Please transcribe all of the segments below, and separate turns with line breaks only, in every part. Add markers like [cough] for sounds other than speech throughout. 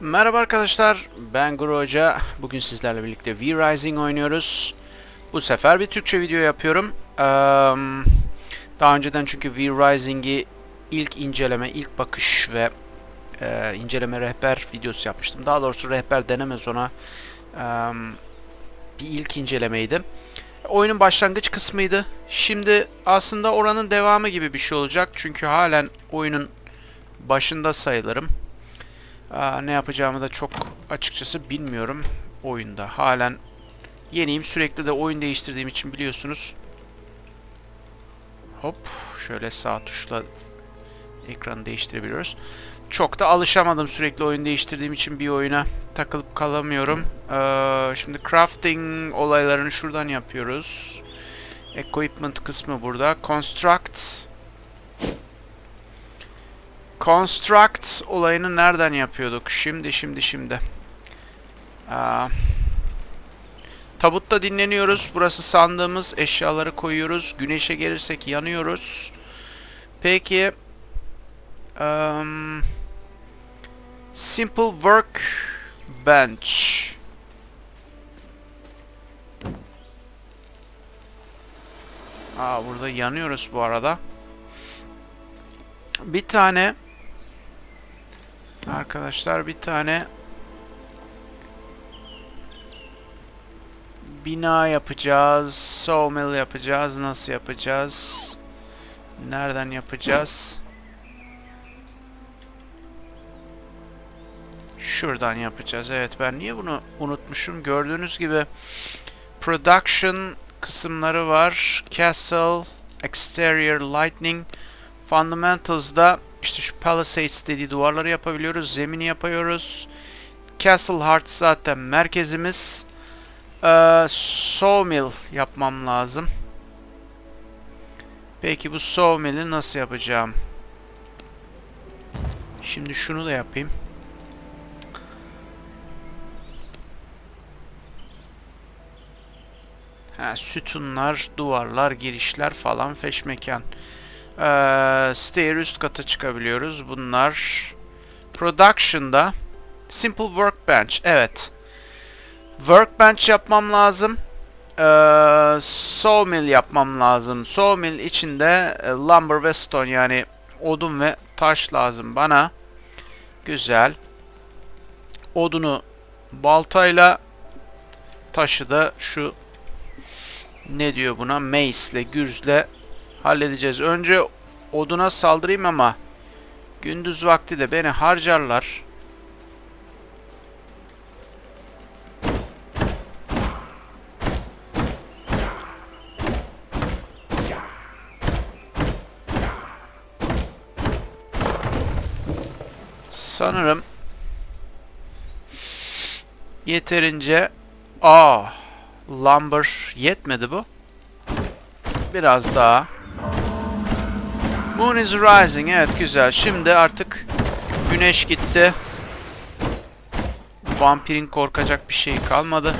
Merhaba arkadaşlar, ben Guru Hoca. Bugün sizlerle birlikte V-Rising oynuyoruz. Bu sefer bir Türkçe video yapıyorum. Eee, daha önceden çünkü V-Rising'i ilk inceleme, ilk bakış ve inceleme rehber videosu yapmıştım. Daha doğrusu rehber denemez ona. Eee, bir ilk incelemeydi. Oyunun başlangıç kısmıydı. Şimdi aslında oranın devamı gibi bir şey olacak. Çünkü halen oyunun başında sayılırım. Aa, ne yapacağımı da çok açıkçası bilmiyorum oyunda. Halen yeniyim. Sürekli de oyun değiştirdiğim için biliyorsunuz. Hop. Şöyle sağ tuşla ekranı değiştirebiliyoruz. Çok da alışamadım sürekli oyun değiştirdiğim için bir oyuna takılıp kalamıyorum. Ee, şimdi crafting olaylarını şuradan yapıyoruz. Equipment kısmı burada. Construct Construct olayını nereden yapıyorduk? Şimdi, şimdi, şimdi. Aa, tabutta dinleniyoruz. Burası sandığımız. Eşyaları koyuyoruz. Güneşe gelirsek yanıyoruz. Peki. Um, simple work bench. Aa, burada yanıyoruz bu arada. Bir tane Arkadaşlar bir tane bina yapacağız. Sawmill yapacağız. Nasıl yapacağız? Nereden yapacağız? Şuradan yapacağız. Evet ben niye bunu unutmuşum? Gördüğünüz gibi production kısımları var. Castle, exterior lighting, fundamentals'da işte şu Palisades dediği duvarları yapabiliyoruz. Zemini yapıyoruz. Castle Heart zaten merkezimiz. Ee, sawmill yapmam lazım. Peki bu sawmill'i nasıl yapacağım? Şimdi şunu da yapayım. Ha, sütunlar, duvarlar, girişler falan feşmekan. Ee, stair üst kata çıkabiliyoruz. Bunlar Production'da Simple Workbench. Evet. Workbench yapmam lazım. Ee, sawmill yapmam lazım. Sawmill içinde e, lumber ve stone yani odun ve taş lazım bana. Güzel. Odunu baltayla taşı da şu ne diyor buna? Mace ile gürzle halledeceğiz. Önce oduna saldırayım ama gündüz vakti de beni harcarlar. Sanırım yeterince Aa, lumber yetmedi bu. Biraz daha. Moon is rising. Evet güzel. Şimdi artık güneş gitti. Vampirin korkacak bir şey kalmadı.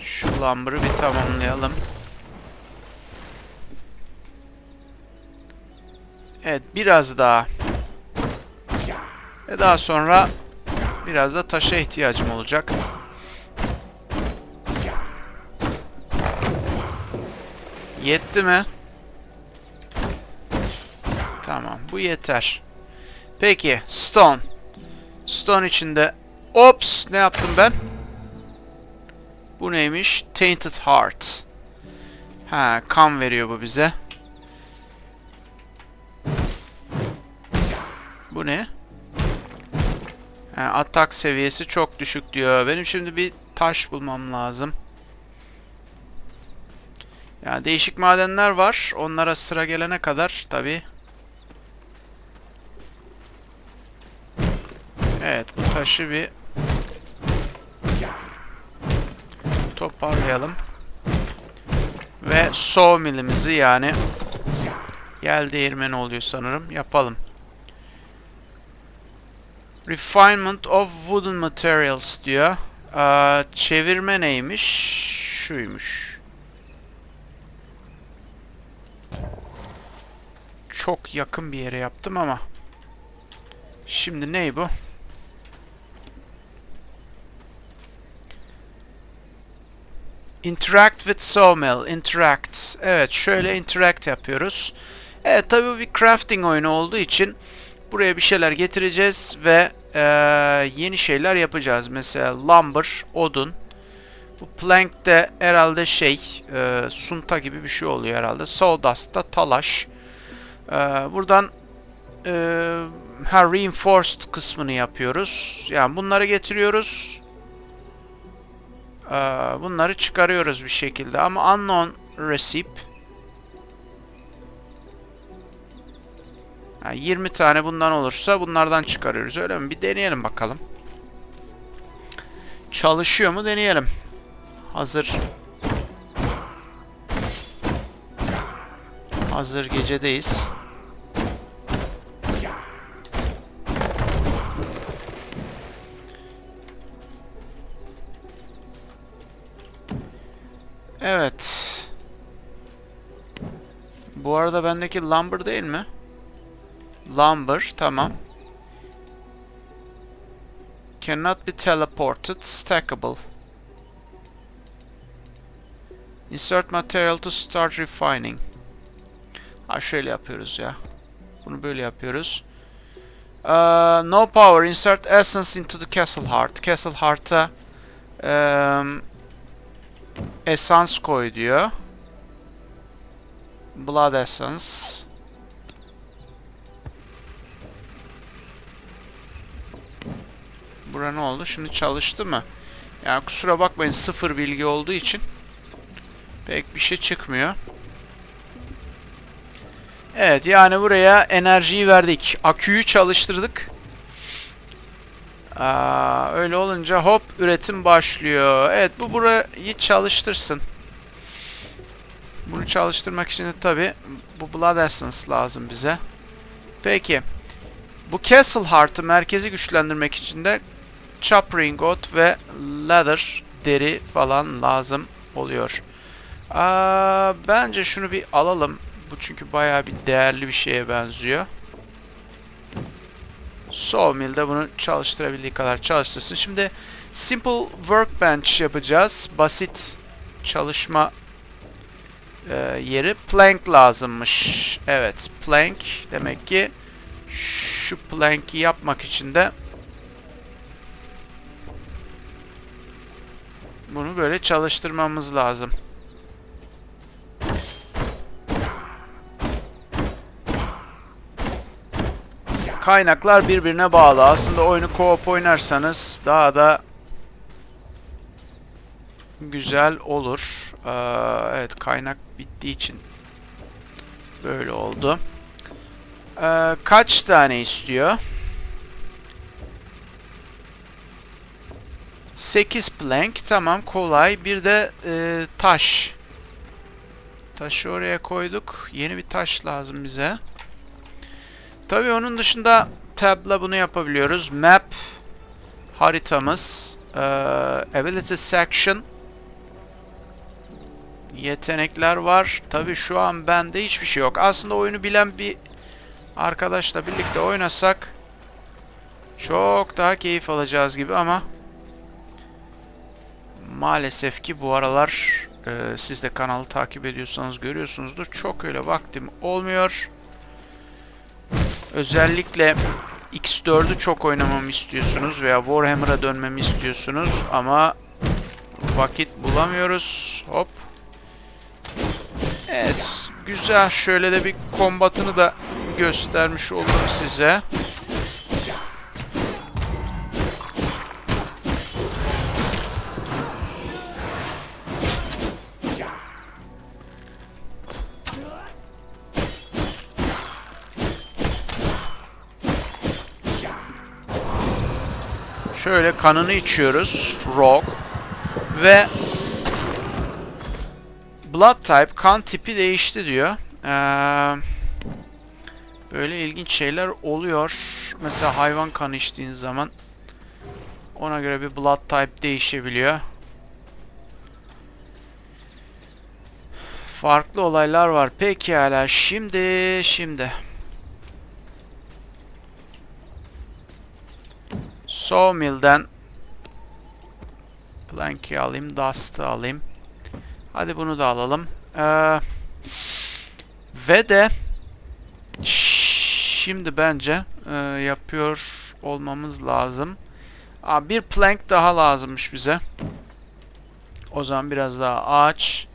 Şu lumber'ı bir tamamlayalım. Evet biraz daha. Ve daha sonra biraz da taşa ihtiyacım olacak. Yetti mi? Bu yeter. Peki stone. Stone içinde Ops ne yaptım ben? Bu neymiş? Tainted Heart. Ha kan veriyor bu bize. Bu ne? Ha, atak seviyesi çok düşük diyor. Benim şimdi bir taş bulmam lazım. Yani değişik madenler var. Onlara sıra gelene kadar tabi. Evet bu taşı bir toparlayalım. Ve sawmill'imizi yani yel değirmeni oluyor sanırım yapalım. Refinement of wooden materials diyor. Ee, çevirme neymiş? Şuymuş. çok yakın bir yere yaptım ama Şimdi ney bu? Interact with sawmill. Interact. Evet şöyle interact yapıyoruz. Evet tabi bu bir crafting oyunu olduğu için buraya bir şeyler getireceğiz ve eee, yeni şeyler yapacağız. Mesela lumber, odun. Bu plank de herhalde şey eee, sunta gibi bir şey oluyor herhalde. Sawdust da talaş. Eee, buradan eee ha, reinforced kısmını yapıyoruz. Yani bunları getiriyoruz. Eee, bunları çıkarıyoruz bir şekilde ama unknown recipe Ha, 20 tane bundan olursa bunlardan çıkarıyoruz öyle mi? Bir deneyelim bakalım. Çalışıyor mu deneyelim. Hazır. Hazır gecedeyiz. Bendeki lumber değil mi? Lumber, tamam. Cannot be teleported, stackable. Insert material to start refining. Ha şöyle yapıyoruz ya. Bunu böyle yapıyoruz. Uh, no power. Insert essence into the castle heart. Castle heart'a um, esans koy diyor. Blood essence. Bura ne oldu? Şimdi çalıştı mı? Ya kusura bakmayın sıfır bilgi olduğu için pek bir şey çıkmıyor. Evet yani buraya enerjiyi verdik. Aküyü çalıştırdık. Aa, öyle olunca hop üretim başlıyor. Evet bu burayı çalıştırsın. Bunu çalıştırmak için de tabi bu Blood Essence lazım bize. Peki. Bu Castle Heart'ı merkezi güçlendirmek için de Chop Ringot ve Leather deri falan lazım oluyor. Aa, bence şunu bir alalım. Bu çünkü bayağı bir değerli bir şeye benziyor. Sawmill'de bunu çalıştırabildiği kadar çalıştırsın. Şimdi Simple Workbench yapacağız. Basit çalışma e, yeri. Plank lazımmış. Evet, plank. Demek ki şu plank'i yapmak için de bunu böyle çalıştırmamız lazım. Kaynaklar birbirine bağlı. Aslında oyunu co-op oynarsanız daha da güzel olur. Ee, evet kaynak bittiği için böyle oldu. Ee, kaç tane istiyor? 8 plank tamam kolay. Bir de e, taş. Taşı oraya koyduk. Yeni bir taş lazım bize. Tabii onun dışında tab'la bunu yapabiliyoruz. Map haritamız e, ability section yetenekler var. Tabii şu an bende hiçbir şey yok. Aslında oyunu bilen bir arkadaşla birlikte oynasak çok daha keyif alacağız gibi ama maalesef ki bu aralar e, siz de kanalı takip ediyorsanız görüyorsunuzdur. Çok öyle vaktim olmuyor. Özellikle X4'ü çok oynamamı istiyorsunuz veya Warhammer'a dönmemi istiyorsunuz ama vakit bulamıyoruz. Hop. Evet. Güzel. Şöyle de bir kombatını da göstermiş olurum size. Şöyle kanını içiyoruz. Rock. Ve Blood type, kan tipi değişti diyor. Ee, böyle ilginç şeyler oluyor. Mesela hayvan kanı içtiğin zaman ona göre bir blood type değişebiliyor. Farklı olaylar var. Pekala şimdi şimdi Sawmill'den Plank'i alayım, Dust'ı alayım. Hadi bunu da alalım. Ee, ve de şimdi bence e, yapıyor olmamız lazım. Aa, bir plank daha lazımmış bize. O zaman biraz daha ağaç.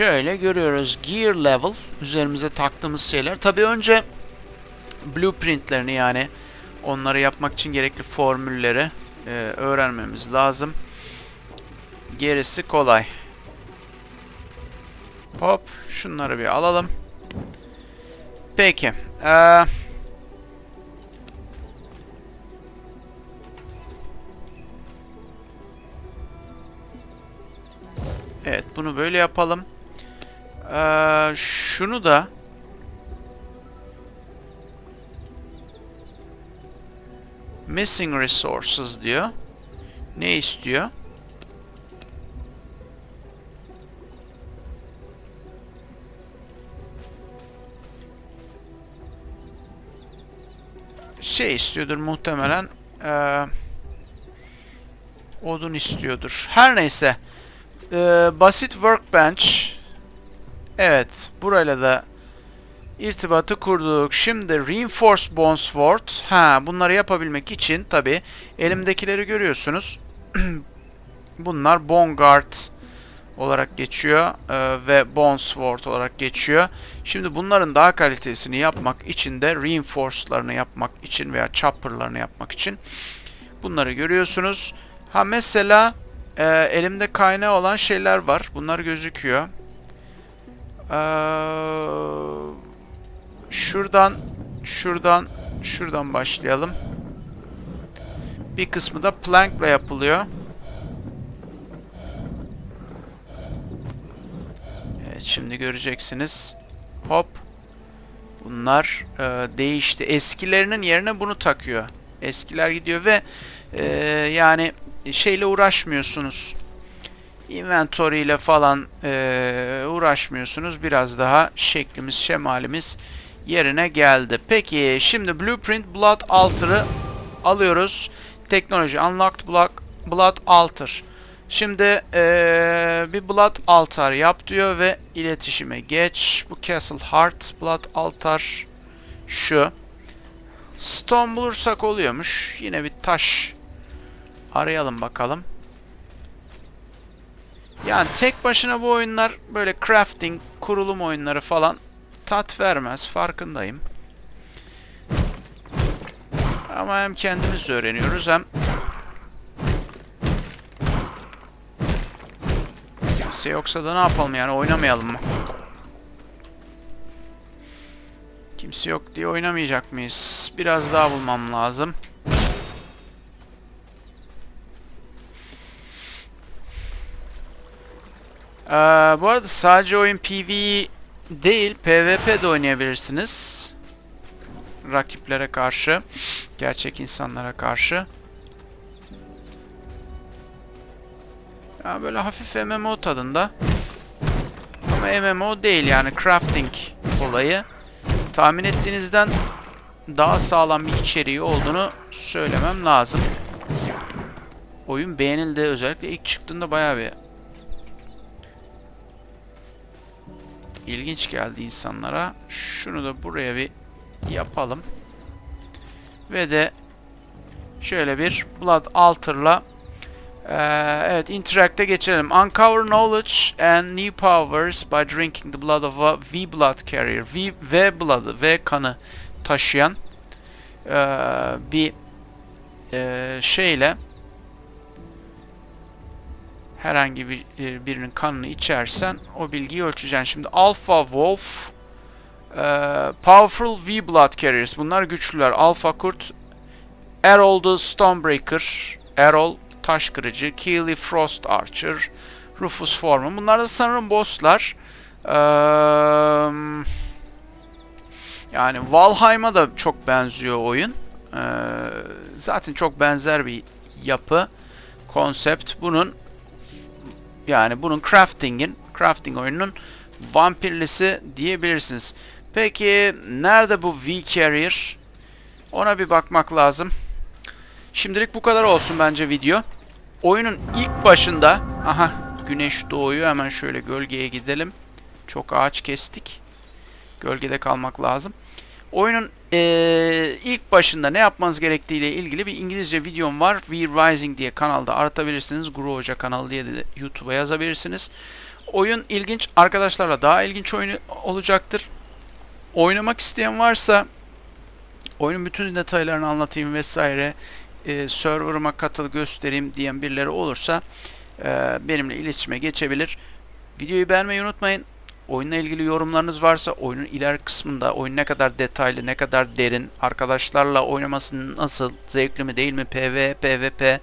Şöyle görüyoruz. Gear level. Üzerimize taktığımız şeyler. Tabii önce blueprintlerini yani onları yapmak için gerekli formülleri e, öğrenmemiz lazım. Gerisi kolay. Hop. Şunları bir alalım. Peki. Eee... Evet bunu böyle yapalım. Ee, şunu da Missing resources diyor. Ne istiyor? Şey istiyordur muhtemelen. Ee, odun istiyordur. Her neyse. Ee, basit workbench. Evet. Burayla da irtibatı kurduk. Şimdi reinforced bone sword. Ha, bunları yapabilmek için tabi elimdekileri görüyorsunuz. [clears throat] Bunlar bone guard olarak geçiyor ee, ve bone sword olarak geçiyor. Şimdi bunların daha kalitesini yapmak için de reinforced'larını yapmak için veya chopper'larını yapmak için bunları görüyorsunuz. Ha mesela e, elimde kaynağı olan şeyler var. Bunlar gözüküyor. Eee şuradan şuradan şuradan başlayalım. Bir kısmı da plankla yapılıyor. Evet şimdi göreceksiniz. Hop. Bunlar e, değişti. Eskilerinin yerine bunu takıyor. Eskiler gidiyor ve e, yani şeyle uğraşmıyorsunuz. Inventory ile falan e, uğraşmıyorsunuz. Biraz daha şeklimiz, şemalimiz yerine geldi. Peki şimdi Blueprint Blood Alter'ı alıyoruz. Teknoloji Unlocked Blood, Blood Altar. Şimdi ee, bir Blood Altar yap diyor ve iletişime geç. Bu Castle Heart Blood Altar şu. Stone bulursak oluyormuş. Yine bir taş arayalım bakalım. Yani tek başına bu oyunlar böyle crafting, kurulum oyunları falan tat vermez. Farkındayım. Ama hem kendimiz öğreniyoruz hem kimse yoksa da ne yapalım yani oynamayalım mı? Kimse yok diye oynamayacak mıyız? Biraz daha bulmam lazım. Ee, bu arada sadece oyun PvE değil, PvP de oynayabilirsiniz. Rakiplere karşı, gerçek insanlara karşı. Ya böyle hafif MMO tadında. Ama MMO değil yani crafting olayı. Tahmin ettiğinizden daha sağlam bir içeriği olduğunu söylemem lazım. Oyun beğenildi. Özellikle ilk çıktığında bayağı bir ilginç geldi insanlara. Şunu da buraya bir yapalım. Ve de şöyle bir Blood Alter'la ee, evet, Interact'e geçelim. Uncover knowledge and new powers by drinking the blood of a V-blood carrier. V, V blood'ı, V kanı taşıyan ee, bir e, şeyle herhangi bir e, birinin kanını içersen o bilgiyi ölçeceksin. Şimdi Alpha Wolf e, Powerful V-Blood Carriers. Bunlar güçlüler. Alpha Kurt Errol the Stonebreaker Errol Taş Kırıcı Keely Frost Archer Rufus Foreman. Bunlar da sanırım bosslar. Ee, Yani Valheim'a da çok benziyor oyun. Ee, zaten çok benzer bir yapı, konsept. Bunun yani bunun crafting'in, crafting oyununun vampirlisi diyebilirsiniz. Peki nerede bu V-Carrier? Ona bir bakmak lazım. Şimdilik bu kadar olsun bence video. Oyunun ilk başında, aha güneş doğuyor. Hemen şöyle gölgeye gidelim. Çok ağaç kestik. Gölgede kalmak lazım. Oyunun eee, ilk başında ne yapmanız gerektiği ile ilgili bir İngilizce videom var. We Rising diye kanalda aratabilirsiniz. Guru Hoca kanalı diye de YouTube'a yazabilirsiniz. Oyun ilginç. Arkadaşlarla daha ilginç oyun olacaktır. Oynamak isteyen varsa oyunun bütün detaylarını anlatayım vesaire e, serverıma katıl göstereyim diyen birileri olursa e, benimle iletişime geçebilir. Videoyu beğenmeyi unutmayın. Oyunla ilgili yorumlarınız varsa oyunun iler kısmında oyun ne kadar detaylı, ne kadar derin, arkadaşlarla oynaması nasıl, zevkli mi değil mi, PvE, PvP,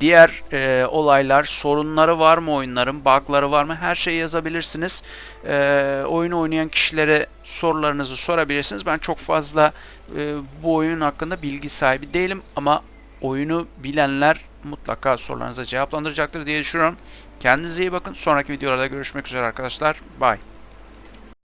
diğer e, olaylar, sorunları var mı oyunların, bug'ları var mı her şeyi yazabilirsiniz. E, oyunu oynayan kişilere sorularınızı sorabilirsiniz. Ben çok fazla e, bu oyun hakkında bilgi sahibi değilim ama oyunu bilenler mutlaka sorularınıza cevaplandıracaktır diye düşünüyorum. Kendinize iyi bakın. Sonraki videolarda görüşmek üzere arkadaşlar. Bye.